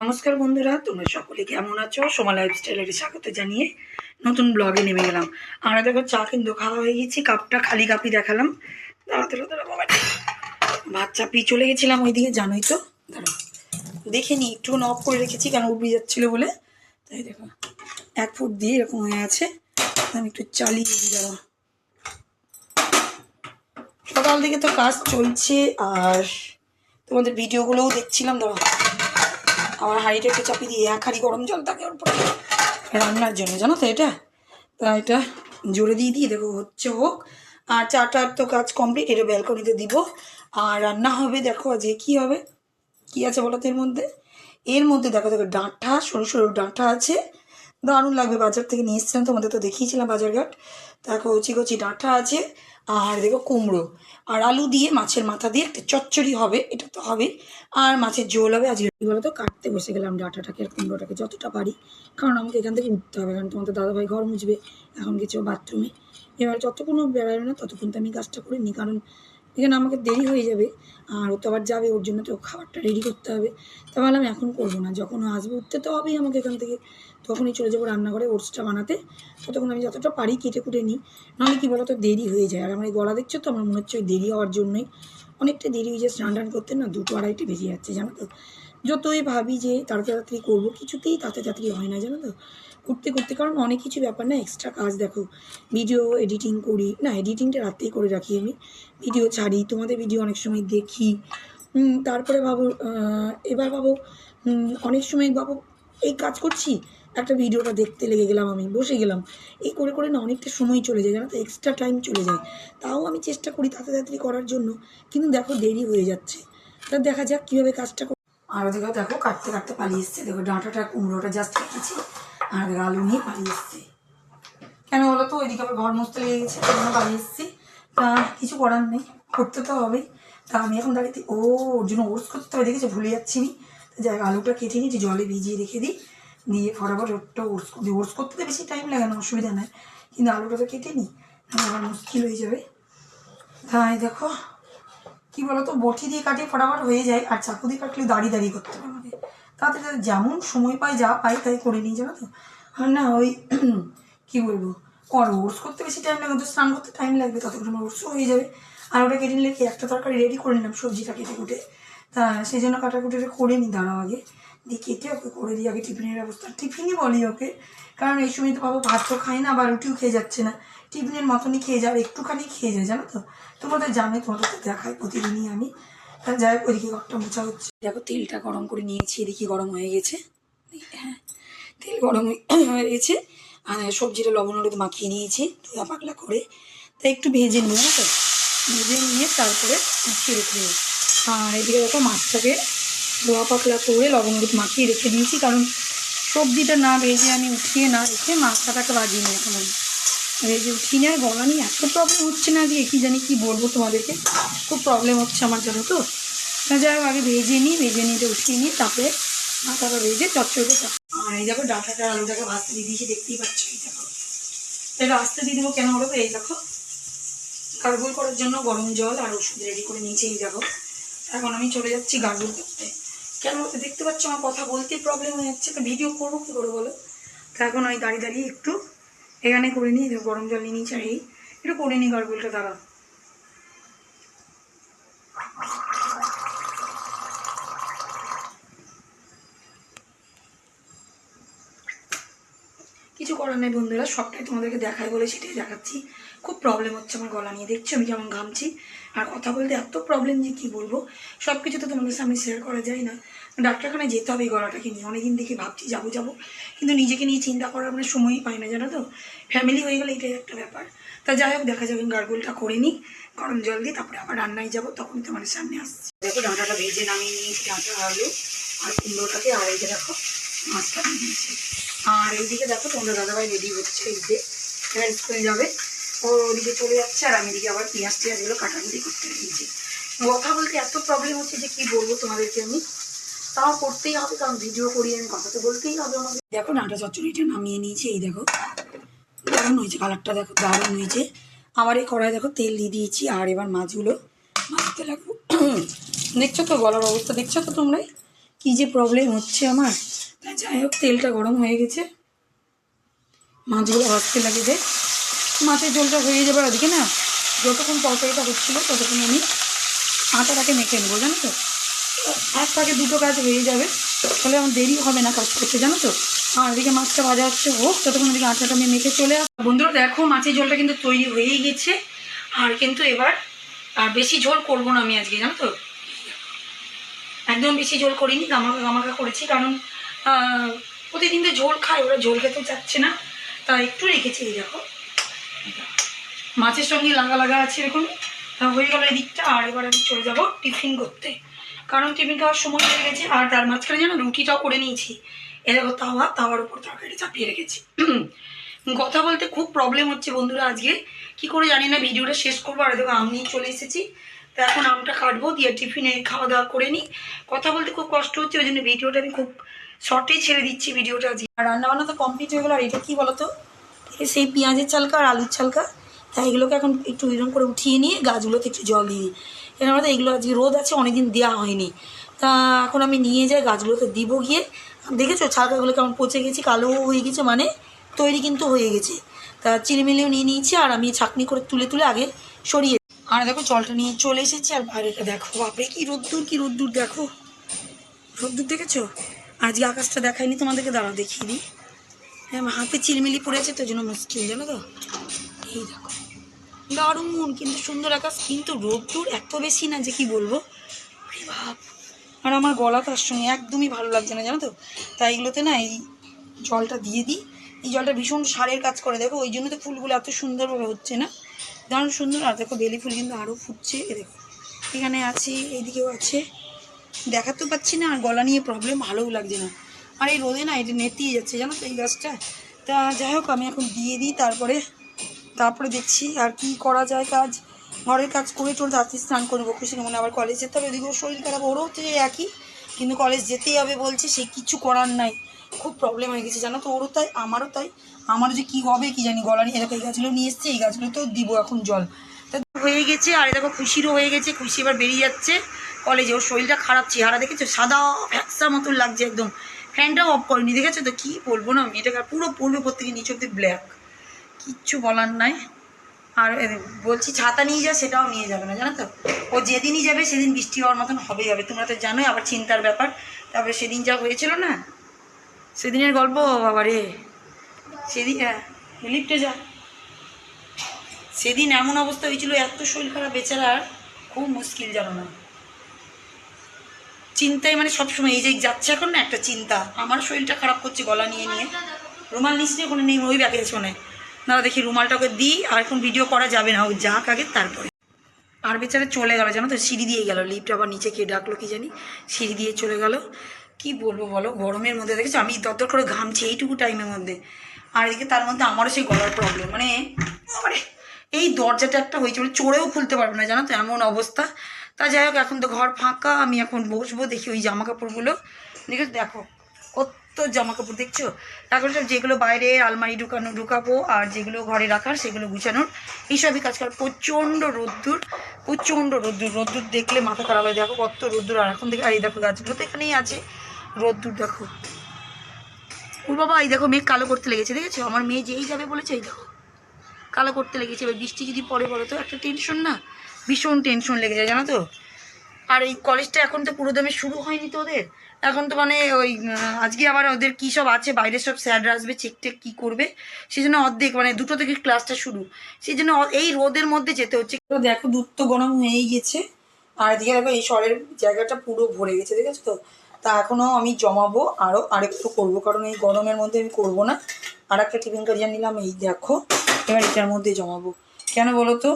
নমস্কার বন্ধুরা, তোমরা সকলে কেমন আছো? সোমা লাইফস্টাইলের স্বাগত জানিয়ে নতুন ব্লগে নেমে গেলাম। আমরা দেখো, চা কিন্তু খাওয়া হয়ে গেছি, কাপটা খালি কাপই দেখালাম। দাঁড়া দাঁড়া ভাত চলে গেছিলাম ওইদিকে, জানোই তো। দাঁড়া দেখে নি, একটু অফ করে রেখেছি, কেন উঠবে যাচ্ছিল বলে। তাই দেখো, এক ফুট দিয়ে এরকম হয়ে আছে। আমি একটু চালিয়ে দিই দাঁড়া সকাল থেকে তো কাজ চলছে, আর তোমাদের ভিডিওগুলোও দেখছিলাম দাঁড়া আমার হাঁড়িটা একটু চাপিয়ে দিয়ে এক হাঁড়ি গরম জল থাকে ওর পরে রান্নার জন্য, জানো তো এটা? তা এটা জোরে দিয়ে দিই দেখো হচ্ছে হোক। আর চাটার তো কাজ কমপ্লিট এটা ব্যালকনিতে দিব। আর রান্না হবে, দেখো আজকে কি হবে? কি আছে বলো তো এর মধ্যে? এর মধ্যে দেখো দেখো ডাঁটা, সরু সরু ডাঁটা আছে। দারুণ লাগবে বাজার থেকে নিয়ে এসেছিলাম, তোমাদের তো দেখিয়েছিলাম বাজারঘাট। তার কচি কচি ডাঁটা আছে, আর দেখো কুমড়ো। আর আলু দিয়ে, মাছের মাথা দিয়ে একটা চচ্চড়ি হবে, এটা তো হবে আর মাছের ঝোল হবে, আজকে বলো তো কাটতে বসে গেলাম ডাঁটাটাকে আর কুমড়োটাকে যতটা পারি। কারণ আমাকে এখান থেকে উঠতে হবে, কারণ তোমাদের দাদাভাই ঘর মুছবে, এখন ও বাথরুমে। এবার যতক্ষণ বেড়াবে না, ততক্ষণ তো আমি কাজটা করে নিই, কারণ এখানে আমাকে দেরি হয়ে যাবে। আর ও তো আবার যাবে, ওর জন্য তো খাবারটা রেডি করতে হবে। তা ভাবলাম এখন করব না, যখন আসবে উঠতে তো হবেই আমাকে এখান থেকে। তখনই চলে যাব রান্নাঘরে ওটসটা বানাতে। ততক্ষণ আমি যতটা পারি কেটে কুটে নিই। নাহলে কী বলতো, দেরি হয়ে যায়। আর আমার এই গলা দেখছ তো, আমার মনে হচ্ছে ওই দেরি হওয়ার জন্যই। অনেকটা দেরি হয়ে যায় স্নান টান করতে না, দুটো আড়াইটে বেজে যাচ্ছে, জানো তো। যতই ভাবি যে তাড়াতাড়ি করব, কিছুতেই তাড়াতাড়ি তাড়াতাড়ি হয় না, জানো তো। করতে করতে, কারণ অনেক কিছু ব্যাপার না এক্সট্রা কাজ দেখো। ভিডিও এডিটিং করি, না এডিটিংটা রাতেই করে রাখি আমি। ভিডিও ছাড়ি, তোমাদের ভিডিও অনেক সময় দেখি। তারপরে ভাবো এবার ভাবো অনেক সময় ভাবো, এই কাজ করছি, একটা ভিডিওটা দেখতে লেগে গেলাম আমি, বসে গেলাম। এই করে করে না অনেকটা সময় চলে যায়, জানো তো? এক্সট্রা টাইম চলে যায়। তাও আমি চেষ্টা করি তাড়াতাড়ি করার জন্য, কিন্তু দেখো দেরি হয়ে যাচ্ছে। তা দেখা যাক কীভাবে কাজটা আর ওদিকে দেখো, কাটতে কাটতে পালিয়ে এসছে। দেখো ডাঁটাটা, কুমড়োটা জাস্ট কেটেছি। আর আলু নিয়ে পালিয়ে এসছে। কেন বলো তো? ওইদিকে আবার ঘর মুছতে লেগে গেছে তাই জন্য এসেছি। তা কিছু করার নেই, করতে তো হবেই। তা আমি এখন দাঁড়িয়ে ও, ওর জন্য ওটস করতে হবে দেখেছ, ভুলে যাচ্ছি নি যাই আলুটা কেটে যে জলে ভিজিয়ে রেখে দিই। দিয়ে ফটাফট ওটা ওটস দিই ওটস করতে তো বেশি টাইম লাগে না, অসুবিধা নেই। কিন্তু আলুটা তো কেটে নিই আবার মুশকিল হয়ে যাবে। তাই দেখো, কি বলতো, বটি দিয়ে কাটিয়ে ফটাফট হয়ে যায়, আর চাকু দিয়ে কাটলে দাঁড়িয়ে দাঁড়িয়ে করতে হবে আমাকে। তাতে তাতে যেমন সময় পাই, যা পাই তাই করে নিই, জানো তো? আর না ওই কি বলব? আর ওটস করতে বেশি টাইম লাগবে তো স্নান করতে টাইম লাগবে, ততক্ষণ আমার ওটসও হয়ে যাবে। আর ওটা কেটে নিলে কি, একটা তরকারি রেডি করে নিলাম, সবজিটা কেটে কুটে। তা সেই জন্য কাটাকুটিটা করে নিই, দাঁড়াও আগে। দিয়ে কেটে ওকে করে দিই, আগে টিফিনের ব্যবস্থা। টিফিনই বলি ওকে, কারণ এই সময় তো বাবা ভাত তো খাই না বা রুটিও খেয়ে যাচ্ছে না। টিফিনের মতনই খেয়ে যায়, আর একটুখানি খেয়ে যায়, জানো তো? তোমাদের জানে তোমাদের তো দেখাই প্রতিদিনই আমি। যাই হোক ওইদিকে ঘরটা মোছা হচ্ছে। দেখো, তেলটা গরম করে নিয়েছি, এদিকে গরম হয়ে গেছে। হ্যাঁ তেল গরম হয়ে- হয়ে গেছে। আর সবজিটা লবণ হলুদ মাখিয়ে নিয়েছি, ধোয়া পাকলা করে। তা একটু ভেজে নিয়ে তো? ভেজে নিয়ে তারপরে মাখিয়ে রেখে দেবো। আর এদিকে দেখো, মাছটাকে ধোয়া পাকলা করে লবণ হলুদ মাখিয়ে রেখে দিয়েছি কারণ সবজিটা না ভেজে আমি উঠিয়ে না রেখে মাছটাকে বাজিয়ে নিই এখন আমি ভেজে উঠিয়ে নিয়ে আর গলা নিয়ে এত প্রবলেম হচ্ছে না যে কি জানি কি বলব তোমাদেরকে। খুব প্রবলেম হচ্ছে আমার জন্য তো। যাই হোক, আগে ভেজে নিই, ভেজে নিতে উঠিয়ে নিই, তারপরে মাথাটা ভেজে চচ্চড়িতে চাপ আর এই দেখো ডাঁটাটা, আলুটাকে ভাজতে দিয়ে দিয়েছি, দেখতেই পাচ্ছ এই দেখো। এটা আস্তে দিয়ে দেবো কেন বলো এই দেখো। গার্গল করার জন্য গরম জল আর ওষুধ রেডি করে নিয়েছি, এই দেখো। এখন আমি চলে যাচ্ছি গার্গল করতে। কেন বলতে দেখতে পাচ্ছ আমার কথা বলতে প্রবলেম হয়ে যাচ্ছে। তো ভিডিও করব, কী করে বলো? তা এখন ওই দাঁড়িয়ে দাঁড়িয়ে একটু এখানে করে নিই গরম জল নিয়ে আর এই। একটু করে নিই গরগুলটা দাঁড়া কিছু করার নেই বন্ধুরা সবটাই তোমাদেরকে দেখাই বলে সেটাই দেখাচ্ছি। খুব প্রবলেম হচ্ছে আমার গলা নিয়ে। দেখছ আমি কেমন ঘামছি? আর কথা বলতে এত প্রবলেম যে কি বলব? সব কিছু তো তোমাদের সামনে শেয়ার করা যায় না। ডাক্তারখানায় যেতে হবে এই গলাটাকে নিয়ে। অনেকদিন থেকে ভাবছি যাব যাব। কিন্তু নিজেকে নিয়ে চিন্তা করার মানে সময়ই পাই না, জানো তো? ফ্যামিলি হয়ে গেলে এটাই একটা ব্যাপার। তা যাই হোক, দেখা যাবে গার্গলটা করে নিই। গরম জল দিয়ে তারপরে আবার রান্নায় যাব তখন তোমাদের সামনে আসছি। দেখো ডাঁটাটা ভেজে নামিয়ে নিয়েছি, ডাঁটা আলু আর কুমড়োটাকে। যে দেখো মাছটা দিয়ে দিয়েছি। আর এইদিকে দেখো তোমরা দাদাভাই রেডি হচ্ছে এইদিকে এবার স্কুলে যাবে। ও ওদিকে চলে যাচ্ছে আর আমি এদিকে আবার পেঁয়াজ টিয়াজগুলো কাটাকুটি করতে দিয়েছি কথা বলতে এত প্রবলেম হচ্ছে যে কি বলব তোমাদেরকে আমি? তাও করতেই হবে, কারণ ভিডিও করি আমি কথা তো বলতেই হবে আমাকে। দেখো ডাঁটা চচ্চড়িটা নামিয়ে নিয়েছি, এই দেখো। দারুণ হয়েছে কালারটা দেখো, দারুণ হয়েছে। আমার এই কড়াই দেখো তেল দিয়ে দিয়েছি, আর এবার মাছগুলো মাছতে লাগবো। দেখছ তো, গলার অবস্থা দেখছ তো তোমরাই? কী যে প্রবলেম হচ্ছে আমার? তা যাই হোক, তেলটা গরম হয়ে গেছে। মাছগুলো ভাজতে লাগে যে মাছের ঝোলটা হয়ে যাবার ওদিকে না, যতক্ষণ তরকারিটা হচ্ছিল ততক্ষণ আমি আটাটাকে মেখে নেব, জানো তো? এক পাকে দুটো কাজ হয়ে যাবে, তাহলে আমার দেরি হবে না কাজ করতে, জানো তো? আর এদিকে মাছটা ভাজা হচ্ছে, হোক ততক্ষণ ওদিকে আটাটা আমি মেখে চলে আস বন্ধুরা, দেখো, মাছের ঝোলটা কিন্তু তৈরি হয়েই গেছে। আর কিন্তু এবার, আর বেশি ঝোল করব না আমি আজকে, জানো তো? একদম বেশি ঝোল করিনি গামাকা গামাকা করেছি, কারণ প্রতিদিন তো ঝোল খায়, ওরা ঝোল খেতে চাচ্ছে না। তা একটু রেখেছি এই দেখো। মাছের সঙ্গে লাগা লাগা আছে এরকম। তা হয়ে গেল এই দিকটা, আর এবার আমি চলে যাব টিফিন করতে। কারণ টিফিন খাওয়ার সময় হয়ে গেছে, আর তার মাঝখানে যেন রুটিটাও করে নিয়েছি। এ দেখো, তাওয়া, তাওয়ার উপর তরকারি চাপিয়ে রেখেছি। কথা বলতে খুব প্রবলেম হচ্ছে বন্ধুরা আজকে। কি করে জানি না, ভিডিওটা শেষ করব। আর দেখো আম চলে এসেছি। তো এখন আমটা কাটবো, দিয়ে টিফিনে খাওয়া দাওয়া করে নিই। কথা বলতে খুব কষ্ট হচ্ছে, ওই জন্য ভিডিওটা আমি খুব শর্টেই ছেড়ে দিচ্ছি ভিডিওটা আজকে। আর রান্নাবান্না তো কমপ্লিট হয়ে গেলো, আর এটা কী বলতো? সেই পেঁয়াজের চালকা আর আলুর চালকা তাই এগুলোকে এখন একটু এরকম করে উঠিয়ে নিয়ে গাছগুলোতে একটু জল দিয়ে দিই। এর এগুলো আজকে রোদ আছে, অনেকদিন দেওয়া হয়নি। তা এখন আমি নিয়ে যাই গাছগুলোতে, দিব গিয়ে। দেখেছ ছালকাগুলো কেমন পচে গেছে, কালো হয়ে গেছে মানে তৈরি কিন্তু হয়ে গেছে। তা চিনিমিলিও নিয়ে নিয়েছি, আর আমি ছাকনি করে তুলে তুলে আগে সরিয়ে আর দেখো জলটা নিয়ে চলে এসেছি, আর বাইরেটা দেখো। বাপরে, কি রোদ্দুর কি রোদ্দুর, দেখো। রোদ্দুর দেখেছ? আজকে আকাশটা দেখায়নি, তোমাদেরকে দাঁড়া দেখিয়ে দিই। হ্যাঁ হাতে চিলমিলি পড়েছে তো জন্য মুশকিল, জানো তো? এই দেখো। দারুণ কিন্তু সুন্দর আকাশ, কিন্তু রোদ্দুর এত বেশি না যে কি বলব? আর আমার গলা তার সঙ্গে একদমই ভালো লাগছে না, জানো তো? তাই এগুলোতে না এই জলটা দিয়ে দিই। এই জলটা ভীষণ সারের কাজ করে, দেখো, ওই জন্য তো ফুলগুলো এত সুন্দরভাবে হচ্ছে না? দারুণ সুন্দর, আর দেখো বেলি ফুল কিন্তু আরও ফুটছে, এ দেখো। এখানে আছে, এইদিকেও আছে। দেখাতেও পাচ্ছি না, আর গলা নিয়ে প্রবলেম ভালোও লাগছে না। আর এই রোদে না এটা নেতিয়ে যাচ্ছে, জানো তো এই গাছটা? তা যাই হোক, আমি এখন দিয়ে দিই, তারপরে তারপরে দেখছি আর কি করা যায় কাজ। ঘরের কাজ করে চলে তাড়াতাড়ি স্নান করব, খুশির মনে আবার কলেজ যেতে হবে। ওদিকেও শরীর খারাপ, ওরও হচ্ছে যে একই, কিন্তু কলেজ যেতেই হবে বলছে, সে কিছু করার নাই। খুব প্রবলেম হয়ে গেছে, জানো তো, ওরও তাই, আমারও তাই। আমারও যে কী হবে কি জানি, গলা নিয়ে দেখো, এই গাছগুলো নিয়ে এসছে, এই গাছগুলোতেও দিব এখন জল। তা হয়ে গেছে, আর দেখো, খুশিরও হয়ে গেছে, খুশি এবার বেরিয়ে যাচ্ছে। কলেজে, ওর শরীরটা খারাপ, চেহারা দেখেছ? সাদা ভ্যাকসা মতন লাগছে একদম। ফ্যানটাও অফ করেনি, দেখেছ তো? কী বলব না, মেয়েটাকে পুরো পড়বে প্রত্যেকে নিচ অব্দি ব্ল্যাক কিচ্ছু বলার নাই। আর বলছি, ছাতা নিয়ে যা, সেটাও নিয়ে যাবে না, জানো তো? ও যেদিনই যাবে, সেদিন বৃষ্টি হওয়ার মতন হবে। তোমরা তো জানোই, আবার চিন্তার ব্যাপার। তারপরে সেদিন যা হয়েছিল না, সেদিনের গল্প বাবা রে। সেদিন লিফটে যা। সেদিন এমন অবস্থা হয়েছিল, এত শরীর খারাপ, বেচারার, খুব মুশকিল জানো না চিন্তায় মানে সবসময় এই যে যাচ্ছে এখন না একটা চিন্তা। আমার শরীরটা খারাপ করছে গলা নিয়ে নিয়ে। রুমাল নিশ্চয়ই কোনো নেই ওই ব্যাগে শোনে না দেখি রুমালটাকে দিই, আর এখন ভিডিও করা যাবে না, ও যাক আগে তারপরে। আর বেচারা চলে গেল, জানো তো, সিঁড়ি দিয়ে গেল। লিফট আবার নিচে কে ডাকলো কি জানি, সিঁড়ি দিয়ে চলে গেল। কি বলব বলো, গরমের মধ্যে দেখেছ? আমি দরদর করে ঘামছি এইটুকু টাইমের মধ্যে। আর এদিকে তার মধ্যে আমারও সেই গলার প্রবলেম মানে এই দরজাটা একটা হয়েছে মানে চড়েও খুলতে পারব না, জানো তো, এমন অবস্থা। তা যাই হোক, এখন তো ঘর ফাঁকা, আমি এখন বসবো, দেখি ওই জামা কাপড়গুলো দেখো দেখো, কত জামা কাপড় দেখছ? এখন সব যেগুলো বাইরে আলমারি ঢুকানো, ঢুকাবো, আর যেগুলো ঘরে রাখার, সেগুলো গুছানোর। এইসবই কাজ করার প্রচণ্ড রোদ্দুর প্রচণ্ড রোদ্দুর। রোদ্দুর দেখলে মাথা খারাপ হয়। দেখো, কত রোদ্দুর। আর এখন দেখে আর এই দেখো গাছগুলো তো এখানেই আছে। রোদ্দুর, দেখো। ওর বাবা, এই দেখো, মেঘ কালো করতে লেগেছে, দেখেছ? আমার মেয়ে যেই যাবে বলেছে, এই দেখো। কালো করতে লেগেছে, এবার বৃষ্টি যদি পড়ে বলো তো, একটা টেনশন না? ভীষণ টেনশন লেগে যায়, জানো তো? আর এই কলেজটা এখন তো পুরো দমে শুরু হয়নি তো ওদের। এখন তো মানে ওই আজকে আবার ওদের কী সব আছে বাইরে সব স্যাররা আসবে চেক টেক কী করবে। সেই জন্য অর্ধেক মানে দুটো থেকে ক্লাসটা শুরু। সেই জন্য এই রোদের মধ্যে যেতে হচ্ছে। তো দেখো, দুধ তো গরম হয়েই গেছে। আর এদিকে দেখো, এই সরের জায়গাটা পুরো ভরে গেছে ঠিক আছে তো? তা এখনও আমি জমাবো আরও আরেকটু করব, কারণ এই গরমের মধ্যে আমি করব না। আর একটা টিফিন কারিয়ার নিলাম, এই দেখো। এবার এটার মধ্যে জমাবো। কেন বলো তো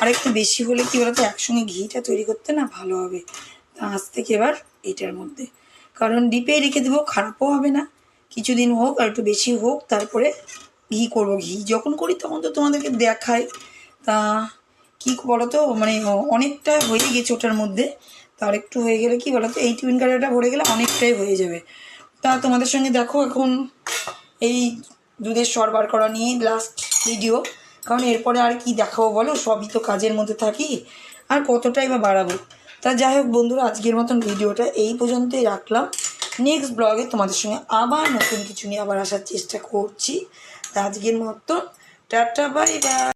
আর একটু বেশি হলে কি বলতো, একসঙ্গে ঘিটা তৈরি করতে না ভালো হবে। তা আজ থেকে এবার এটার মধ্যে। কারণ ডিপে রেখে দেবো, খারাপও হবে না। কিছুদিন হোক আর একটু বেশি হোক, তারপরে ঘি করব। ঘি যখন করি তখন তো তোমাদেরকে দেখাই। তা কী বলো তো মানে অনেকটা হয়ে গেছে ওটার মধ্যে। তার একটু হয়ে গেলে কি বলো তো এই টিফিন কারিয়াটা ভরে গেলে অনেকটাই হয়ে যাবে। তা তোমাদের সঙ্গে দেখো এখন এই দুধের সর বার করা নিয়ে লাস্ট ভিডিও কারণ এরপরে আর কি দেখাবো বলো? সবই তো কাজের মধ্যে থাকি। আর কতটাই বা বাড়াবো? তা যাই হোক বন্ধুরা, আজকের মতন ভিডিওটা এই পর্যন্তই রাখলাম। নেক্সট ব্লগে তোমাদের সঙ্গে আবার নতুন কিছু নিয়ে আবার আসার চেষ্টা করছি। তা আজকের মতো, টাটা বাই বাই